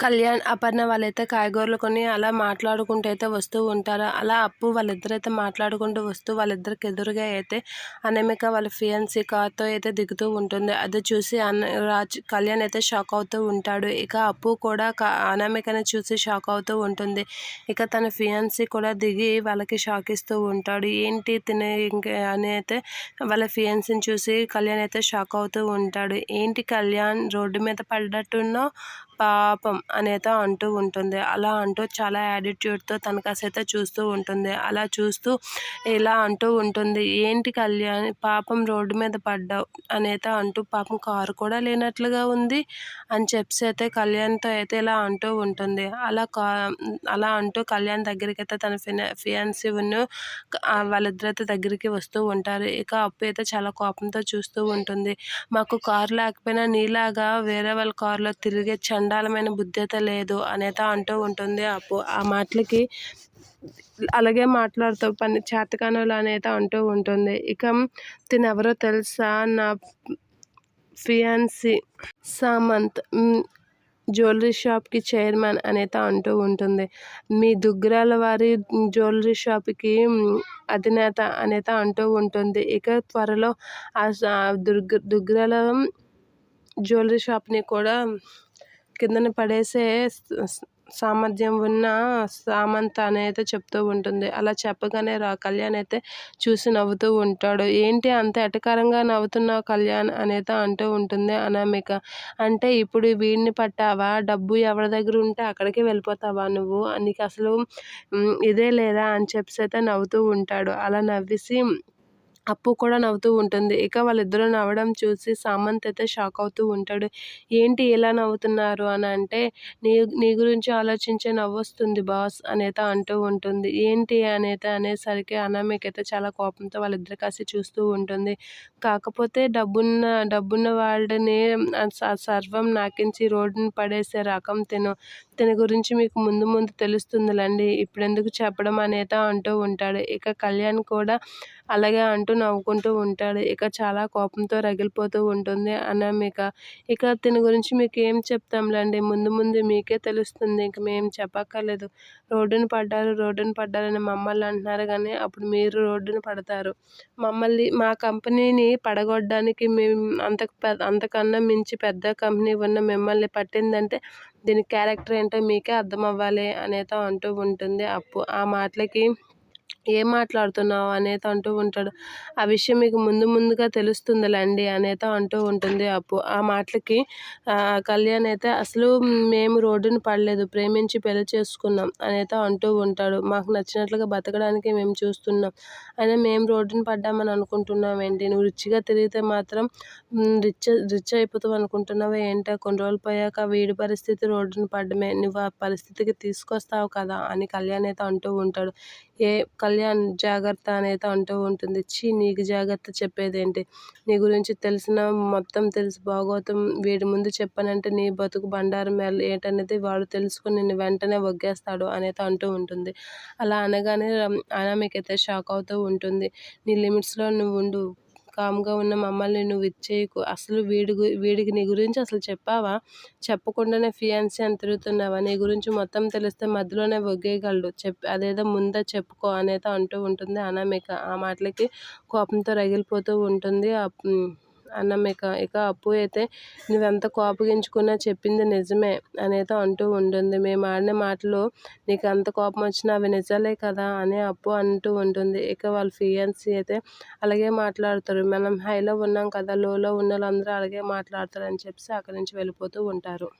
కళ్యాణ్ అపర్ణ వాళ్ళైతే కాయగూరలు కొని అలా మాట్లాడుకుంటూ అయితే వస్తూ ఉంటారు. అలా అప్పు వాళ్ళిద్దరైతే మాట్లాడుకుంటూ వస్తూ వాళ్ళిద్దరికి ఎదురుగా అయితే అనామిక వాళ్ళ ఫియన్సీ కార్తో అయితే దిగుతూ ఉంటుంది. అది చూసి అన్న రాజ్ కళ్యాణ్ అయితే షాక్ అవుతూ ఉంటాడు. ఇక అప్పు కూడా అనామికని చూసి షాక్ అవుతూ ఉంటుంది. ఇక తన ఫియన్సీ కూడా దిగి వాళ్ళకి షాక్ ఇస్తూ ఉంటాడు. ఏంటి తినే ఇంకా అని అయితే వాళ్ళ ఫియన్సీని చూసి కళ్యాణ్ అయితే షాక్ అవుతూ ఉంటాడు. ఏంటి కళ్యాణ్ రోడ్డు మీద పడ్డట్టున్నో పాపం అనేతో అంటూ ఉంటుంది. అలా అంటూ చాలా యాటిట్యూడ్తో తన కాసైతే చూస్తూ ఉంటుంది. అలా చూస్తూ ఇలా అంటూ ఉంటుంది. ఏంటి కళ్యాణ్ పాపం రోడ్డు మీద పడ్డావు అనేత అంటూ పాపం కారు కూడా లేనట్లుగా ఉంది అని చెప్పి అయితే కళ్యాణ్తో అయితే ఇలా అంటూ ఉంటుంది. అలా కా అలా అంటూ కళ్యాణ్ దగ్గరికి అయితే తన ఫినా ఫియాన్సీను వాళ్ళిద్దరైతే దగ్గరికి వస్తూ ఉంటారు. ఇక అప్పు అయితే చాలా కోపంతో చూస్తూ ఉంటుంది. మాకు కారు లేకపోయినా నీలాగా వేరే వాళ్ళ కారులో తిరిగే చండాలమైన బుద్ధి లేదు అనేత అంటూ ఉంటుంది. అప్పు ఆ మాటలకి అలాగే మాట్లాడుతూ పని చేతకానులు అనేత అంటూ ఉంటుంది. ఇక తినెవరో తెలుసా? నా ఫియాన్సీ సామంత్ జ్యువెలరీ షాప్కి చైర్మన్ అనేత అంటూ ఉంటుంది. మీ దుగ్గరాల వారి జ్యువెలరీ షాప్కి అధినేత అనేత అంటూ ఉంటుంది. ఇక త్వరలో ఆ దుర్గ దుగ్గరాల జ్యువెలరీ షాప్ని కూడా కిందన పడేసే సామర్థ్యం ఉన్న సామంత అనేది చెప్తూ ఉంటుంది. అలా చెప్పగానే రా కళ్యాణ్ అయితే చూసి నవ్వుతూ ఉంటాడు. ఏంటి అంత ఎటకారంగా నవ్వుతున్నావు కళ్యాణ్ అనేది అంటూ ఉంటుంది అనామిక. అంటే ఇప్పుడు వీడిని పట్టావా? డబ్బు ఎవరి దగ్గర ఉంటే అక్కడికి వెళ్ళిపోతావా నువ్వు? నీకు అసలు ఇదే లేదా? అని చెప్పి అయితే నవ్వుతూ ఉంటాడు. అలా నవ్వేసి అప్పు కూడా నవ్వుతూ ఉంటుంది. ఇక వాళ్ళిద్దరూ నవ్వడం చూసి సామంత్ అయితే షాక్ అవుతూ ఉంటాడు. ఏంటి ఇలా నవ్వుతున్నారు అని అంటే నీ నీ గురించి ఆలోచించే నవ్వొస్తుంది బాస్ అనేత అంటూ ఉంటుంది. ఏంటి అనేత అనేసరికి అనామికైతే చాలా కోపంతో వాళ్ళిద్దరు కాసి చూస్తూ ఉంటుంది. కాకపోతే డబ్బున్న డబ్బున్న వాళ్ళని సర్వం నాకించి రోడ్డుని పడేసే రకం తిను. తిన గురించి మీకు ముందు ముందు తెలుస్తుందిలండి. ఇప్పుడు ఎందుకు చెప్పడం అనేత అంటూ ఉంటాడు. ఇక కళ్యాణ్ కూడా అలాగే అంటూ నవ్వుకుంటూ ఉంటాడు. ఇక చాలా కోపంతో రగిలిపోతూ ఉంటుంది. అనామిక ఇక అతని గురించి మీకు ఏం చెప్తాంలేండి? ముందు ముందు మీకే తెలుస్తుంది. ఇంక మేము చెప్పక్కర్లేదు. రోడ్డున పడ్డారు రోడ్డున పడ్డారని మమ్మల్ని అంటున్నారు కానీ అప్పుడు మీరు రోడ్డున పడతారు. మమ్మల్ని మా కంపెనీని పడగొట్టడానికి మేము అంత అంతకన్నా మించి పెద్ద కంపెనీ ఉన్న మిమ్మల్ని పట్టిందంటే దీని క్యారెక్టర్ ఏంటో మీకే అర్థం అవ్వాలి అనేతో అంటూ ఉంటుంది. అప్పు ఆ మాటలకి ఏం మాట్లాడుతున్నావు అనేత అంటూ ఉంటాడు. ఆ విషయం మీకు ముందు ముందుగా తెలుస్తుందిలేండి అనేత అంటూ ఉంటుంది అప్పు. ఆ మాటలకి కళ్యాణ్ అయితే అసలు మేము రోడ్డుని పడలేదు ప్రేమించి పెళ్ళి చేసుకున్నాం అనేత అంటూ ఉంటాడు. మాకు నచ్చినట్లుగా బతకడానికి మేము చూస్తున్నాం. అయినా మేము రోడ్డుని పడ్డామని అనుకుంటున్నాం ఏంటి నువ్వు రిచ్గా తిరిగితే మాత్రం రిచ్ రిచ్ అయిపోతావు అనుకుంటున్నావా ఏంటో? కొన్ని రోజులు పోయాక వీడి పరిస్థితి రోడ్డుని పడ్డమే. నువ్వు ఆ పరిస్థితికి తీసుకొస్తావు కదా అని కళ్యాణ్ అయితే అంటూ ఉంటాడు. ఏ కళ్యాణ్ జాగ్రత్త అనేది అంటూ ఉంటుంది. ఛీ నీకు జాగ్రత్త చెప్పేదేంటి? నీ గురించి తెలిసిన మొత్తం తెలుసు. భాగవతం వీడి ముందు చెప్పనంటే నీ బతుకు బండారం ఏంటనేది వాడు తెలుసుకుని నిన్ను వెంటనే వగ్గేస్తాడు అనేది అంటూ ఉంటుంది. అలా అనగానే అనామికైతే షాక్ అవుతూ ఉంటుంది. నీ లిమిట్స్లో నువ్వు ఉండు. కామ్గా ఉన్న మమ్మల్ని నువ్వు ఇచ్చేయకు. అసలు వీడి వీడికి నీ గురించి అసలు చెప్పావా? చెప్పకుండానే ఫియాన్సీ అని తిరుగుతున్నావా? నీ గురించి మొత్తం తెలిస్తే మధ్యలోనే ఒగ్గేయగలడు చెప్ అదేదో ముందే చెప్పుకో అనేది అంటూ ఉంటుంది అనామిక. ఆ మాటలకి కోపంతో రగిలిపోతూ ఉంటుంది. అన్నం ఇక ఇక అప్పు అయితే నువ్వెంత కోపగించుకున్నా చెప్పింది నిజమే అనేది అంటూ ఉంటుంది. మేము ఆడిన మాటలు నీకు ఎంత కోపం వచ్చినా అవి నిజాలే కదా అని అప్పు అంటూ ఉంటుంది. ఇక వాళ్ళ ఫియన్సీ అయితే అలాగే మాట్లాడతారు. మనం హైలో ఉన్నాం కదా లోలో ఉన్న వాళ్ళందరూ అలాగే మాట్లాడతారు అని చెప్పి అక్కడి నుంచి వెళ్ళిపోతూ ఉంటారు.